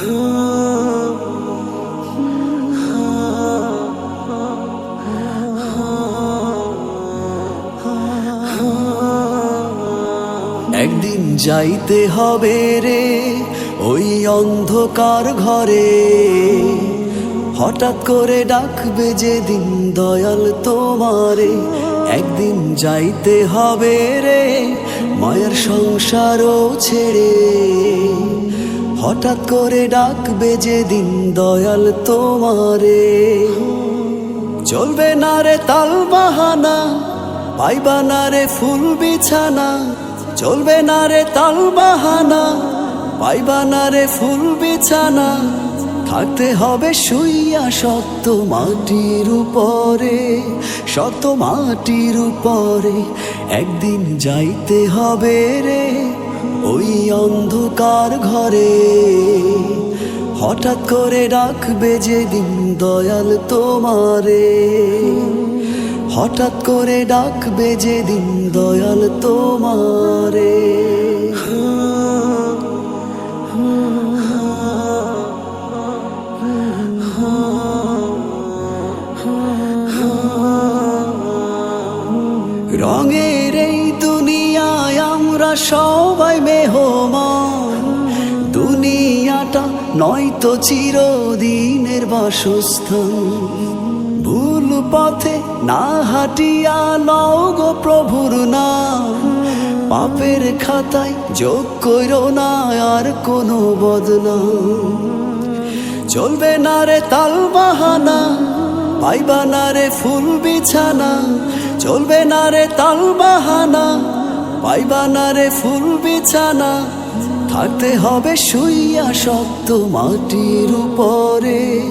একদিন যাইতে হবে রে ওই অন্ধকার ঘরে। হঠাৎ করে ডাকবে যেদিন দয়াল তোমারে। একদিন যাইতে হবে রে মায়ের সংসারও ছেড়ে। হঠাৎ করে ডাকবে যেদিন দয়াল তোমারে। চলবে না রে তাল বাহানা, পাইবা না রে ফুল বিছানা। চলবে না রে তাল বাহানা, পাইবা না রে ফুল বিছানা। থাকতে হবে শুইয়া শক্ত মাটির উপরে শত মাটির উপরে। একদিন যাইতে হবে রে ওই অন্ধকার ঘরে হঠাৎ করে ডাকবে যেদিন দয়াল তোমারে। হঠাৎ করে ডাকবে যেদিন দয়াল তোমারে। রঙের এই দুনিয়ায় আমরা মেহমান দুনিয়াটা নয় নয়তো চিরদিনের বাসস্থান। ভুল পথে না হাটিয়া লও গো প্রভুর নাম। পাপের খাতায় যোগ করো না আর কোনো বদনাম। চলবে না রে তাল বাহানা, পাইবা না রে ফুল বিছানা। চলবে না রে তাল বাহানা, পাইবা না রে ফুল বিছানা। থাকতে হবে শুইয়া শক্ত মাটির উপরে।